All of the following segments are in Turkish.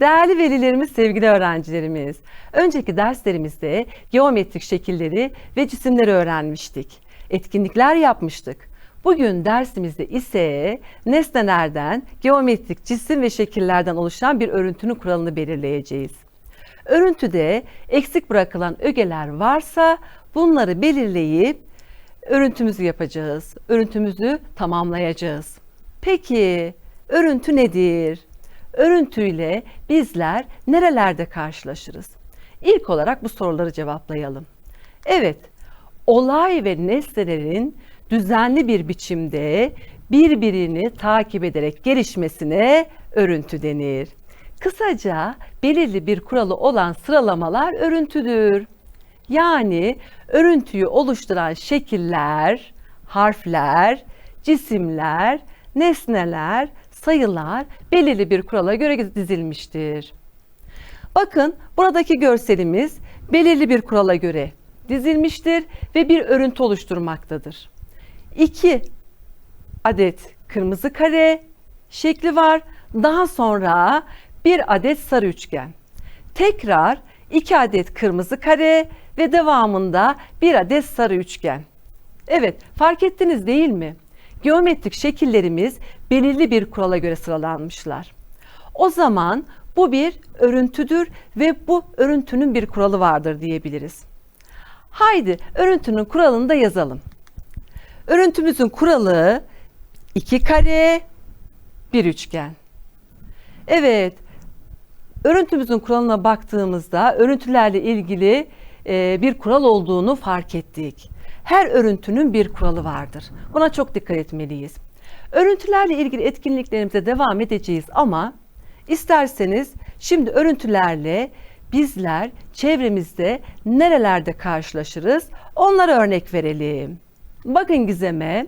Değerli velilerimiz, sevgili öğrencilerimiz. Önceki derslerimizde geometrik şekilleri ve cisimleri öğrenmiştik. Etkinlikler yapmıştık. Bugün dersimizde ise nesnelerden, geometrik cisim ve şekillerden oluşan bir örüntünün kuralını belirleyeceğiz. Örüntüde eksik bırakılan ögeler varsa bunları belirleyip örüntümüzü yapacağız. Örüntümüzü tamamlayacağız. Peki örüntü nedir? Örüntüyle bizler nerelerde karşılaşırız? İlk olarak bu soruları cevaplayalım. Evet, olay ve nesnelerin düzenli bir biçimde birbirini takip ederek gelişmesine örüntü denir. Kısaca belirli bir kuralı olan sıralamalar örüntüdür. Yani örüntüyü oluşturan şekiller, harfler, cisimler, nesneler, sayılar belirli bir kurala göre dizilmiştir. Bakın buradaki görselimiz belirli bir kurala göre dizilmiştir ve bir örüntü oluşturmaktadır. İki adet kırmızı kare şekli var. Daha sonra bir adet sarı üçgen. Tekrar iki adet kırmızı kare ve devamında bir adet sarı üçgen. Evet, fark ettiniz değil mi? Geometrik şekillerimiz belirli bir kurala göre sıralanmışlar. O zaman bu bir örüntüdür ve bu örüntünün bir kuralı vardır diyebiliriz. Haydi örüntünün kuralını da yazalım. Örüntümüzün kuralı iki kare, bir üçgen. Evet, örüntümüzün kuralına baktığımızda örüntülerle ilgili e, bir kural olduğunu fark ettik. Her örüntünün bir kuralı vardır. Buna çok dikkat etmeliyiz. Örüntülerle ilgili etkinliklerimize devam edeceğiz ama isterseniz şimdi örüntülerle bizler çevremizde nerelerde karşılaşırız onlara örnek verelim. Bakın Gizem'e.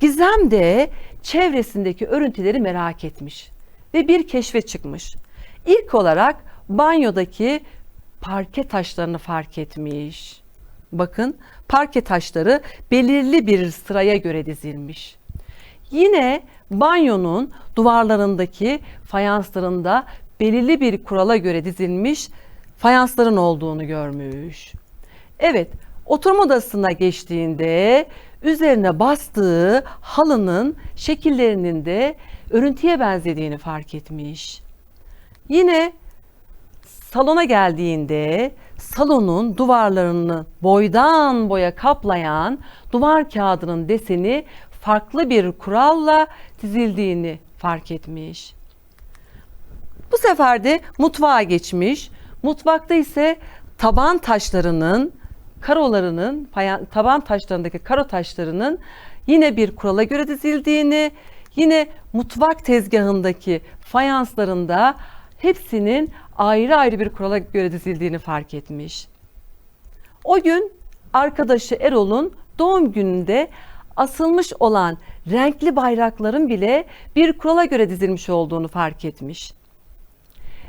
Gizem de çevresindeki örüntüleri merak etmiş ve bir keşfe çıkmış. İlk olarak banyodaki parke taşlarını fark etmiş. Bakın parke taşları belirli bir sıraya göre dizilmiş. Yine banyonun duvarlarındaki fayanslarında belirli bir kurala göre dizilmiş fayansların olduğunu görmüş. Evet, oturma odasına geçtiğinde üzerine bastığı halının şekillerinin de örüntüye benzediğini fark etmiş. Yine salona geldiğinde salonun duvarlarını boydan boya kaplayan duvar kağıdının deseni farklı bir kuralla dizildiğini fark etmiş. Bu sefer de mutfağa geçmiş. Mutfakta ise taban taşlarının, karolarının, taban taşlarındaki karo taşlarının yine bir kurala göre dizildiğini, yine mutfak tezgahındaki fayanslarında hepsinin ayrı ayrı bir kurala göre dizildiğini fark etmiş. O gün arkadaşı Erol'un doğum gününde asılmış olan renkli bayrakların bile bir kurala göre dizilmiş olduğunu fark etmiş.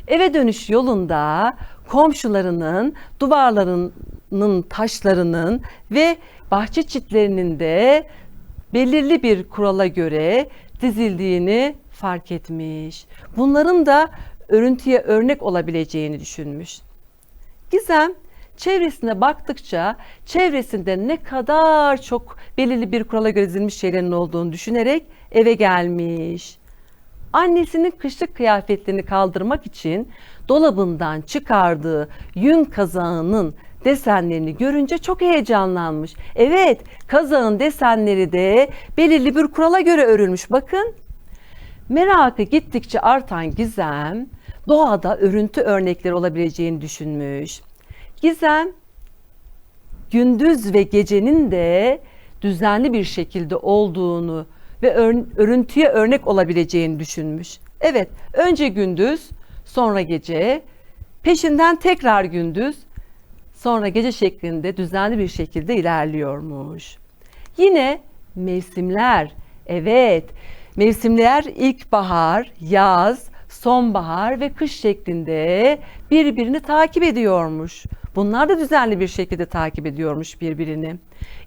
Eve dönüş yolunda komşularının duvarlarının taşlarının ve bahçe çitlerinin de belirli bir kurala göre dizildiğini fark etmiş. Bunların da örüntüye örnek olabileceğini düşünmüş. Gizem çevresine baktıkça çevresinde ne kadar çok belirli bir kurala göre dizilmiş şeylerin olduğunu düşünerek eve gelmiş. Annesinin kışlık kıyafetlerini kaldırmak için dolabından çıkardığı yün kazağının desenlerini görünce çok heyecanlanmış. Evet, kazağın desenleri de belirli bir kurala göre örülmüş. Bakın. Merakı gittikçe artan Gizem doğada örüntü örnekleri olabileceğini düşünmüş. Gizem gündüz ve gecenin de düzenli bir şekilde olduğunu ve örüntüye örnek olabileceğini düşünmüş. Evet, önce gündüz, sonra gece, peşinden tekrar gündüz, sonra gece şeklinde düzenli bir şekilde ilerliyormuş. Yine mevsimler, evet, mevsimler ilkbahar, yaz, sonbahar ve kış şeklinde birbirini takip ediyormuş. Bunlar da düzenli bir şekilde takip ediyormuş birbirini.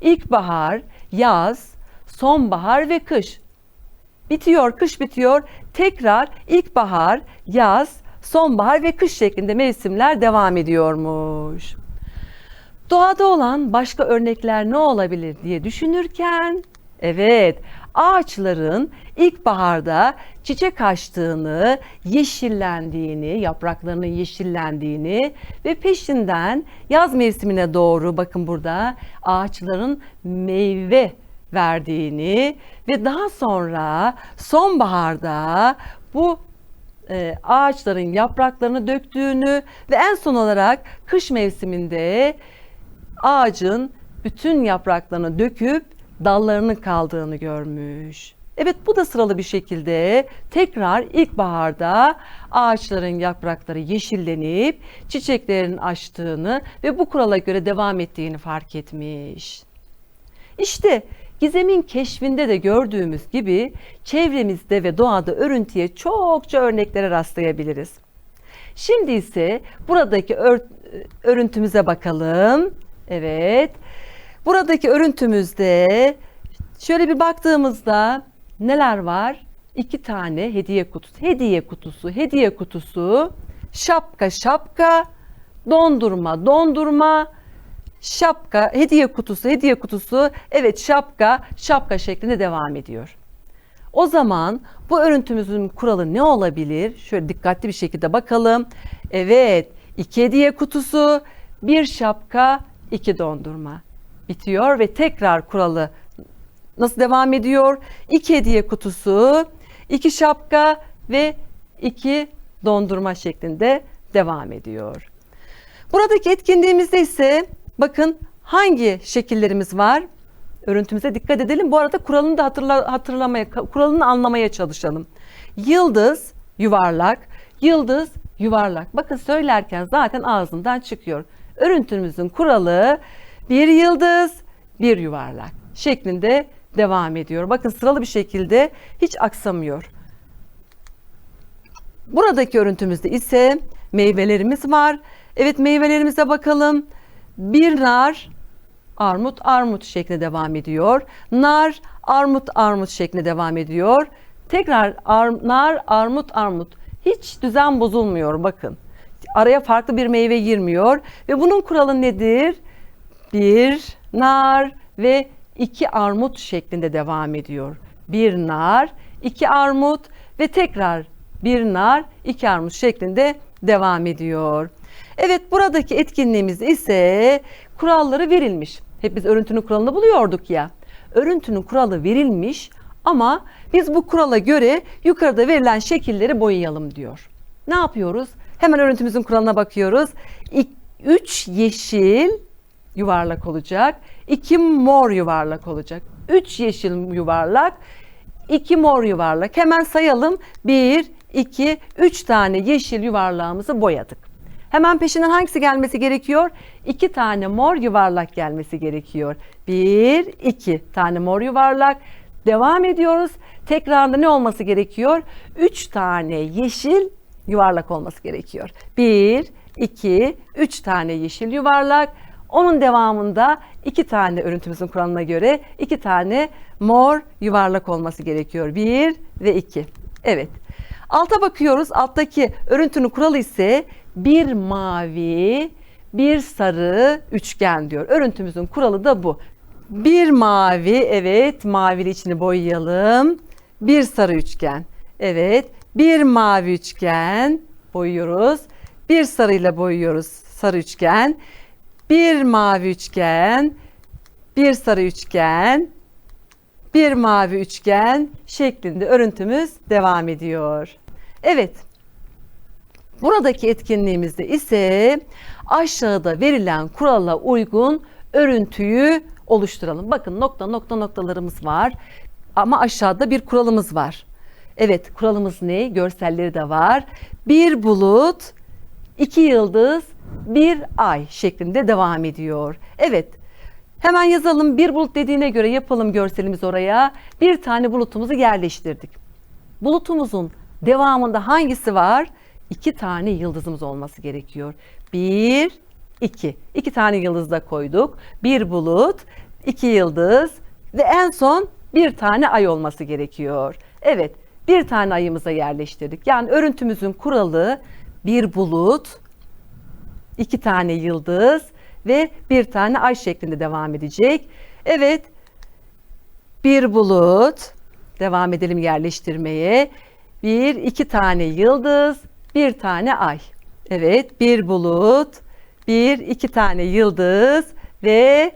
İlkbahar, yaz, sonbahar ve kış. Bitiyor, kış bitiyor. Tekrar ilkbahar, yaz, sonbahar ve kış şeklinde mevsimler devam ediyormuş. Doğada olan başka örnekler ne olabilir diye düşünürken evet ağaçların ilkbaharda çiçek açtığını, yeşillendiğini, yapraklarının yeşillendiğini ve peşinden yaz mevsimine doğru bakın burada ağaçların meyve verdiğini ve daha sonra sonbaharda bu e, ağaçların yapraklarını döktüğünü ve en son olarak kış mevsiminde ağacın bütün yapraklarını döküp dallarının kaldığını görmüş. Evet bu da sıralı bir şekilde tekrar ilkbaharda ağaçların yaprakları yeşillenip çiçeklerin açtığını ve bu kurala göre devam ettiğini fark etmiş. İşte Gizem'in keşfinde de gördüğümüz gibi çevremizde ve doğada örüntüye çokça örneklere rastlayabiliriz. Şimdi ise buradaki ör- örüntümüze bakalım. Evet. Buradaki örüntümüzde şöyle bir baktığımızda neler var? İki tane hediye kutusu. Hediye kutusu, hediye kutusu, şapka, şapka, dondurma, dondurma, şapka, hediye kutusu, hediye kutusu, evet şapka, şapka şeklinde devam ediyor. O zaman bu örüntümüzün kuralı ne olabilir? Şöyle dikkatli bir şekilde bakalım. Evet, iki hediye kutusu, bir şapka, iki dondurma. Bitiyor ve tekrar kuralı nasıl devam ediyor? İki hediye kutusu, iki şapka ve iki dondurma şeklinde devam ediyor. Buradaki etkinliğimizde ise bakın hangi şekillerimiz var? Örüntümüze dikkat edelim. Bu arada kuralını da hatırla, hatırlamaya, kuralını anlamaya çalışalım. Yıldız, yuvarlak, yıldız, yuvarlak. Bakın söylerken zaten ağzından çıkıyor. Örüntümüzün kuralı bir yıldız, bir yuvarlak şeklinde devam ediyor. Bakın sıralı bir şekilde hiç aksamıyor. Buradaki örüntümüzde ise meyvelerimiz var. Evet meyvelerimize bakalım. Bir nar, armut, armut şeklinde devam ediyor. Nar, armut, armut şeklinde devam ediyor. Tekrar ar, nar, armut, armut. Hiç düzen bozulmuyor bakın. Araya farklı bir meyve girmiyor. Ve bunun kuralı nedir? Bir nar ve iki armut şeklinde devam ediyor. Bir nar, iki armut ve tekrar bir nar, iki armut şeklinde devam ediyor. Evet buradaki etkinliğimiz ise kuralları verilmiş. Hep biz örüntünün kuralını buluyorduk ya. Örüntünün kuralı verilmiş ama biz bu kurala göre yukarıda verilen şekilleri boyayalım diyor. Ne yapıyoruz? Hemen örüntümüzün kuralına bakıyoruz. 3 yeşil yuvarlak olacak. 2 mor yuvarlak olacak. 3 yeşil yuvarlak, 2 mor yuvarlak. Hemen sayalım. 1, 2, 3 tane yeşil yuvarlağımızı boyadık. Hemen peşinden hangisi gelmesi gerekiyor? 2 tane mor yuvarlak gelmesi gerekiyor. 1, 2 tane mor yuvarlak. Devam ediyoruz. Tekrarında ne olması gerekiyor? 3 tane yeşil yuvarlak olması gerekiyor. 1, 2, 3 tane yeşil yuvarlak. Onun devamında iki tane örüntümüzün kuralına göre iki tane mor yuvarlak olması gerekiyor. Bir ve iki. Evet. Alta bakıyoruz. Alttaki örüntünün kuralı ise bir mavi, bir sarı üçgen diyor. Örüntümüzün kuralı da bu. Bir mavi, evet mavili içini boyayalım. Bir sarı üçgen. Evet, bir mavi üçgen boyuyoruz. Bir sarıyla boyuyoruz sarı üçgen. Bir mavi üçgen, bir sarı üçgen, bir mavi üçgen şeklinde örüntümüz devam ediyor. Evet. Buradaki etkinliğimizde ise aşağıda verilen kurala uygun örüntüyü oluşturalım. Bakın nokta nokta noktalarımız var. Ama aşağıda bir kuralımız var. Evet kuralımız ne? Görselleri de var. Bir bulut, iki yıldız, bir ay şeklinde devam ediyor. Evet hemen yazalım bir bulut dediğine göre yapalım görselimiz oraya. Bir tane bulutumuzu yerleştirdik. Bulutumuzun devamında hangisi var? İki tane yıldızımız olması gerekiyor. Bir, iki. İki tane yıldız da koyduk. Bir bulut, iki yıldız ve en son bir tane ay olması gerekiyor. Evet bir tane ayımıza yerleştirdik. Yani örüntümüzün kuralı bir bulut, iki tane yıldız ve bir tane ay şeklinde devam edecek. Evet, bir bulut, devam edelim yerleştirmeye. Bir, iki tane yıldız, bir tane ay. Evet, bir bulut, bir, iki tane yıldız ve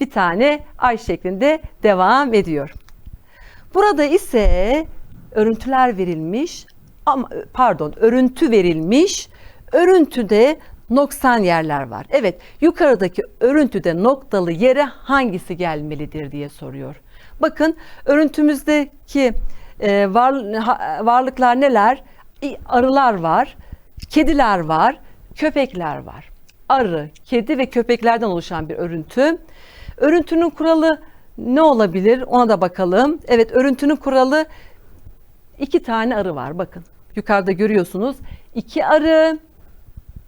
bir tane ay şeklinde devam ediyor. Burada ise örüntüler verilmiş ama pardon örüntü verilmiş. Örüntüde noksan yerler var. Evet yukarıdaki örüntüde noktalı yere hangisi gelmelidir diye soruyor. Bakın örüntümüzdeki e, var, ha- varlıklar neler? Arılar var, kediler var, köpekler var. Arı, kedi ve köpeklerden oluşan bir örüntü. Örüntünün kuralı ne olabilir? Ona da bakalım. Evet, örüntünün kuralı iki tane arı var. Bakın yukarıda görüyorsunuz. İki arı,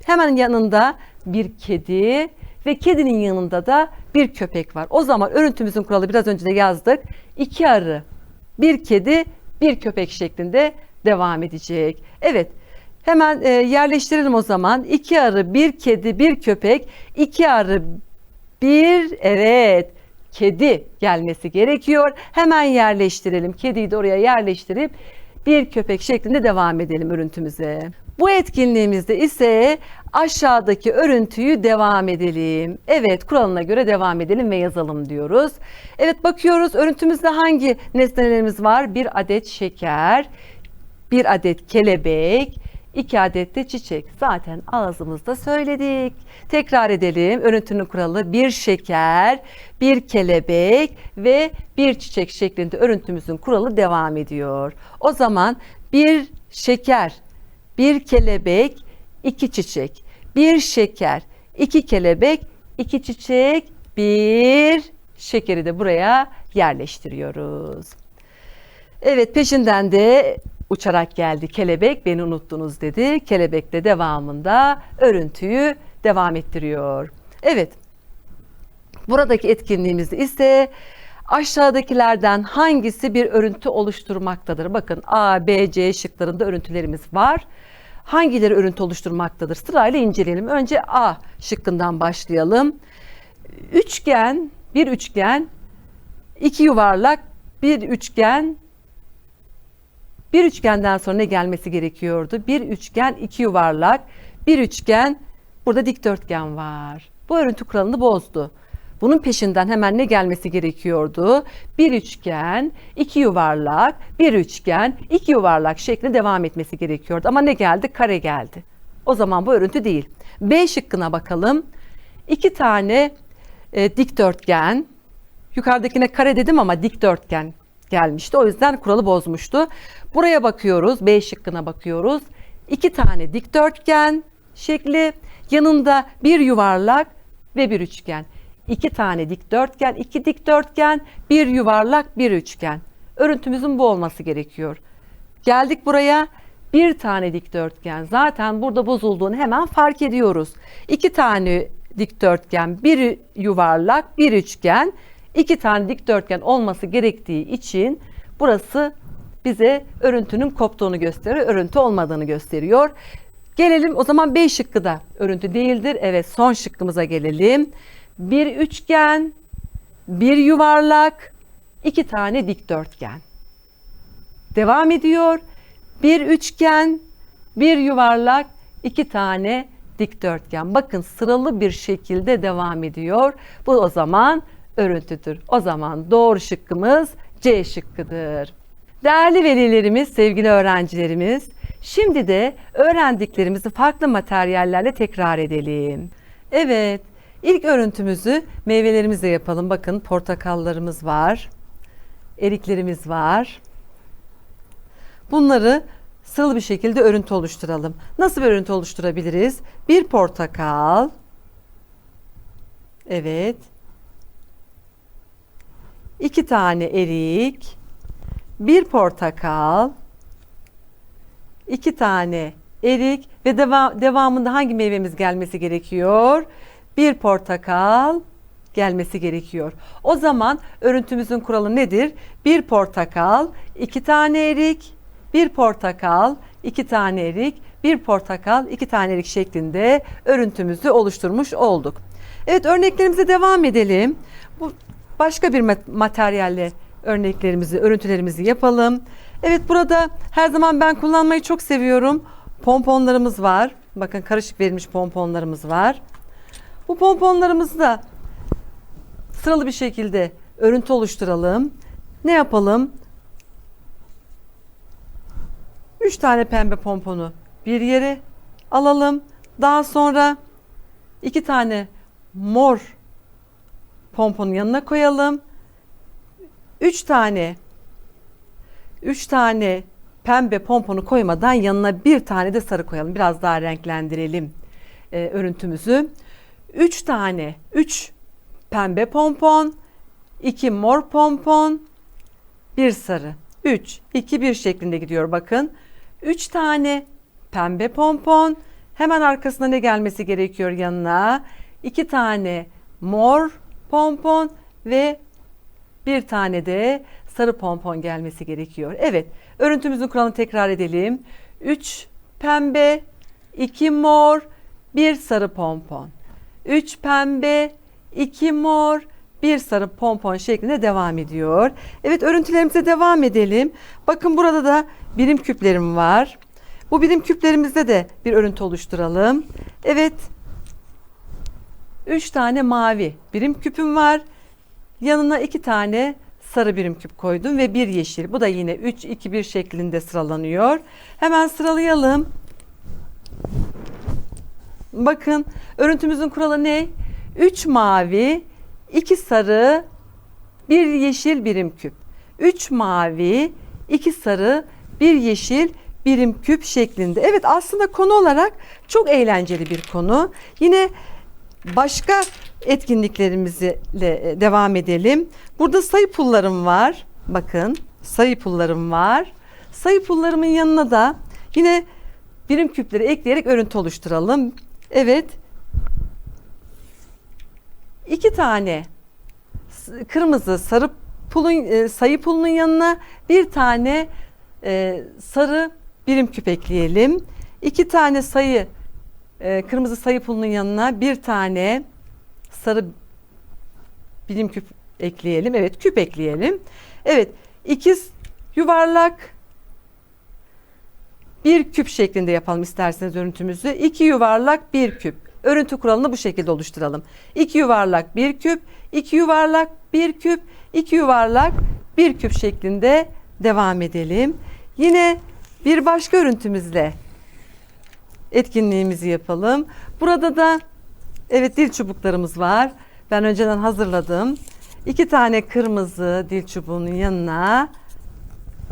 hemen yanında bir kedi ve kedinin yanında da bir köpek var. O zaman örüntümüzün kuralı biraz önce de yazdık. İki arı, bir kedi, bir köpek şeklinde devam edecek. Evet. Hemen e, yerleştirelim o zaman. İki arı, bir kedi, bir köpek, iki arı, bir evet kedi gelmesi gerekiyor. Hemen yerleştirelim. Kediyi de oraya yerleştirip bir köpek şeklinde devam edelim örüntümüze. Bu etkinliğimizde ise aşağıdaki örüntüyü devam edelim. Evet kuralına göre devam edelim ve yazalım diyoruz. Evet bakıyoruz örüntümüzde hangi nesnelerimiz var? Bir adet şeker, bir adet kelebek, iki adet de çiçek. Zaten ağzımızda söyledik. Tekrar edelim. Örüntünün kuralı bir şeker, bir kelebek ve bir çiçek şeklinde örüntümüzün kuralı devam ediyor. O zaman bir şeker, bir kelebek, iki çiçek. Bir şeker, iki kelebek, iki çiçek, bir şekeri de buraya yerleştiriyoruz. Evet peşinden de uçarak geldi kelebek beni unuttunuz dedi. Kelebek de devamında örüntüyü devam ettiriyor. Evet buradaki etkinliğimizde ise aşağıdakilerden hangisi bir örüntü oluşturmaktadır? Bakın A, B, C şıklarında örüntülerimiz var. Hangileri örüntü oluşturmaktadır? Sırayla inceleyelim. Önce A şıkkından başlayalım. Üçgen, bir üçgen, iki yuvarlak, bir üçgen, bir üçgenden sonra ne gelmesi gerekiyordu? Bir üçgen, iki yuvarlak, bir üçgen, burada dikdörtgen var. Bu örüntü kuralını bozdu. Bunun peşinden hemen ne gelmesi gerekiyordu? Bir üçgen, iki yuvarlak, bir üçgen, iki yuvarlak şeklinde devam etmesi gerekiyordu. Ama ne geldi? Kare geldi. O zaman bu örüntü değil. B şıkkına bakalım. İki tane e, dikdörtgen, yukarıdakine kare dedim ama dikdörtgen gelmişti. O yüzden kuralı bozmuştu. Buraya bakıyoruz. B şıkkına bakıyoruz. İki tane dikdörtgen şekli. Yanında bir yuvarlak ve bir üçgen. İki tane dikdörtgen, iki dikdörtgen, bir yuvarlak, bir üçgen. Örüntümüzün bu olması gerekiyor. Geldik buraya. Bir tane dikdörtgen. Zaten burada bozulduğunu hemen fark ediyoruz. İki tane dikdörtgen, bir yuvarlak, bir üçgen. iki tane dikdörtgen olması gerektiği için burası bize örüntünün koptuğunu gösteriyor, örüntü olmadığını gösteriyor. Gelelim o zaman B şıkkı da örüntü değildir. Evet son şıkkımıza gelelim. Bir üçgen, bir yuvarlak, iki tane dikdörtgen. Devam ediyor. Bir üçgen, bir yuvarlak, iki tane dikdörtgen. Bakın sıralı bir şekilde devam ediyor. Bu o zaman örüntüdür. O zaman doğru şıkkımız C şıkkıdır. Değerli velilerimiz, sevgili öğrencilerimiz, şimdi de öğrendiklerimizi farklı materyallerle tekrar edelim. Evet, ilk örüntümüzü meyvelerimizle yapalım. Bakın portakallarımız var, eriklerimiz var. Bunları sıralı bir şekilde örüntü oluşturalım. Nasıl bir örüntü oluşturabiliriz? Bir portakal. Evet. İki tane erik. Bir portakal. iki tane erik ve deva- devamında hangi meyvemiz gelmesi gerekiyor? Bir portakal gelmesi gerekiyor. O zaman örüntümüzün kuralı nedir? Bir portakal, iki tane erik, bir portakal, iki tane erik, bir portakal, iki tane erik şeklinde örüntümüzü oluşturmuş olduk. Evet örneklerimize devam edelim. Bu başka bir mat- materyalle örneklerimizi, örüntülerimizi yapalım. Evet burada her zaman ben kullanmayı çok seviyorum. Pomponlarımız var. Bakın karışık verilmiş pomponlarımız var. Bu pomponlarımızı da sıralı bir şekilde örüntü oluşturalım. Ne yapalım? 3 tane pembe pomponu bir yere alalım. Daha sonra 2 tane mor pomponun yanına koyalım. 3 tane 3 tane pembe pomponu koymadan yanına bir tane de sarı koyalım. Biraz daha renklendirelim e, örüntümüzü. 3 tane 3 pembe pompon, 2 mor pompon, bir sarı. 3, 2, 1 şeklinde gidiyor bakın. 3 tane pembe pompon. Hemen arkasına ne gelmesi gerekiyor yanına? 2 tane mor pompon ve bir tane de sarı pompon gelmesi gerekiyor. Evet, örüntümüzün kuralını tekrar edelim. 3 pembe, 2 mor, 1 sarı pompon. 3 pembe, 2 mor, bir sarı pompon şeklinde devam ediyor. Evet örüntülerimize devam edelim. Bakın burada da birim küplerim var. Bu birim küplerimizde de bir örüntü oluşturalım. Evet. 3 tane mavi birim küpüm var. Yanına 2 tane sarı birim küp koydum ve bir yeşil. Bu da yine 3 2 1 şeklinde sıralanıyor. Hemen sıralayalım. Bakın örüntümüzün kuralı ne? 3 mavi, 2 sarı, 1 yeşil birim küp. 3 mavi, 2 sarı, 1 yeşil birim küp şeklinde. Evet aslında konu olarak çok eğlenceli bir konu. Yine başka etkinliklerimizle e, devam edelim. Burada sayı pullarım var. Bakın sayı pullarım var. Sayı pullarımın yanına da yine birim küpleri ekleyerek örüntü oluşturalım. Evet. İki tane kırmızı sarı pulun e, sayı pulunun yanına bir tane e, sarı birim küp ekleyelim. İki tane sayı kırmızı sayı pulunun yanına bir tane sarı birim küp ekleyelim. Evet küp ekleyelim. Evet ikiz yuvarlak bir küp şeklinde yapalım isterseniz örüntümüzü. İki yuvarlak bir küp. Örüntü kuralını bu şekilde oluşturalım. İki yuvarlak bir küp, iki yuvarlak bir küp, iki yuvarlak bir küp şeklinde devam edelim. Yine bir başka örüntümüzle etkinliğimizi yapalım. Burada da evet dil çubuklarımız var. Ben önceden hazırladım. İki tane kırmızı dil çubuğunun yanına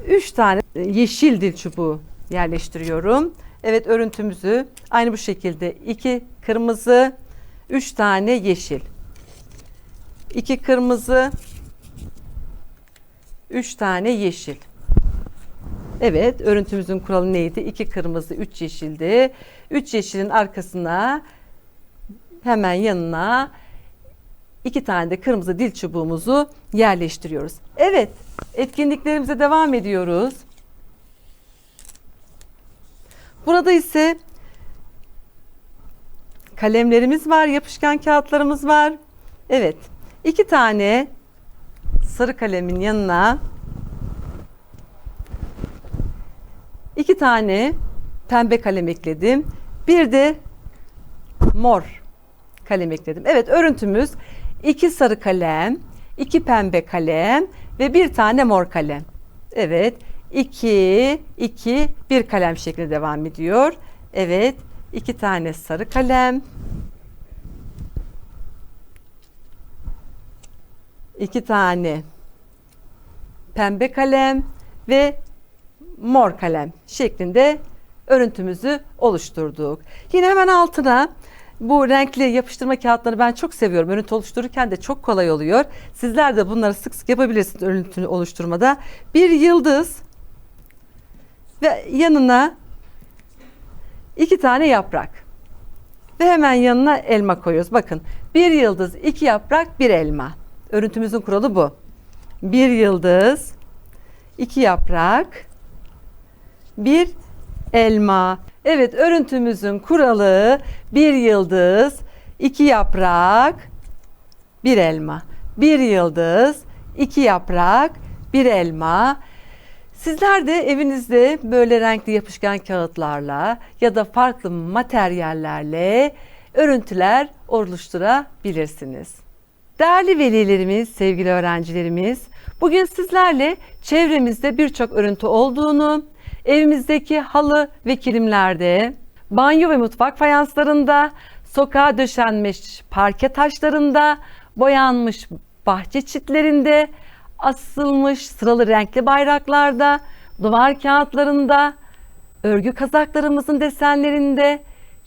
üç tane yeşil dil çubuğu yerleştiriyorum. Evet örüntümüzü aynı bu şekilde iki kırmızı, üç tane yeşil. iki kırmızı, üç tane yeşil. Evet, örüntümüzün kuralı neydi? 2 kırmızı, 3 yeşildi. 3 yeşilin arkasına hemen yanına iki tane de kırmızı dil çubuğumuzu yerleştiriyoruz. Evet, etkinliklerimize devam ediyoruz. Burada ise kalemlerimiz var, yapışkan kağıtlarımız var. Evet, iki tane sarı kalemin yanına iki tane pembe kalem ekledim. Bir de mor kalem ekledim. Evet örüntümüz iki sarı kalem, iki pembe kalem ve bir tane mor kalem. Evet 2, 2, bir kalem şeklinde devam ediyor. Evet iki tane sarı kalem, iki tane pembe kalem ve mor kalem şeklinde örüntümüzü oluşturduk. Yine hemen altına bu renkli yapıştırma kağıtları ben çok seviyorum. Örüntü oluştururken de çok kolay oluyor. Sizler de bunları sık sık yapabilirsiniz örüntünü oluşturmada. Bir yıldız ve yanına iki tane yaprak. Ve hemen yanına elma koyuyoruz. Bakın bir yıldız, iki yaprak, bir elma. Örüntümüzün kuralı bu. Bir yıldız, iki yaprak, bir elma. Evet örüntümüzün kuralı bir yıldız, iki yaprak, bir elma. Bir yıldız, iki yaprak, bir elma. Sizler de evinizde böyle renkli yapışkan kağıtlarla ya da farklı materyallerle örüntüler oluşturabilirsiniz. Değerli velilerimiz, sevgili öğrencilerimiz, bugün sizlerle çevremizde birçok örüntü olduğunu, evimizdeki halı ve kilimlerde, banyo ve mutfak fayanslarında, sokağa döşenmiş parke taşlarında, boyanmış bahçe çitlerinde, asılmış sıralı renkli bayraklarda, duvar kağıtlarında, örgü kazaklarımızın desenlerinde,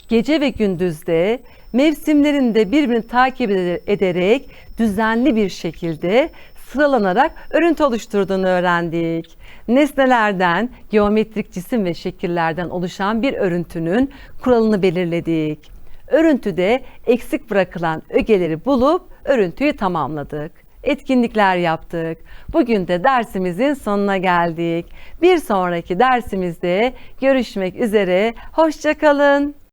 gece ve gündüzde, mevsimlerinde birbirini takip ede- ederek düzenli bir şekilde sıralanarak örüntü oluşturduğunu öğrendik. Nesnelerden, geometrik cisim ve şekillerden oluşan bir örüntünün kuralını belirledik. Örüntüde eksik bırakılan ögeleri bulup örüntüyü tamamladık. Etkinlikler yaptık. Bugün de dersimizin sonuna geldik. Bir sonraki dersimizde görüşmek üzere. Hoşçakalın.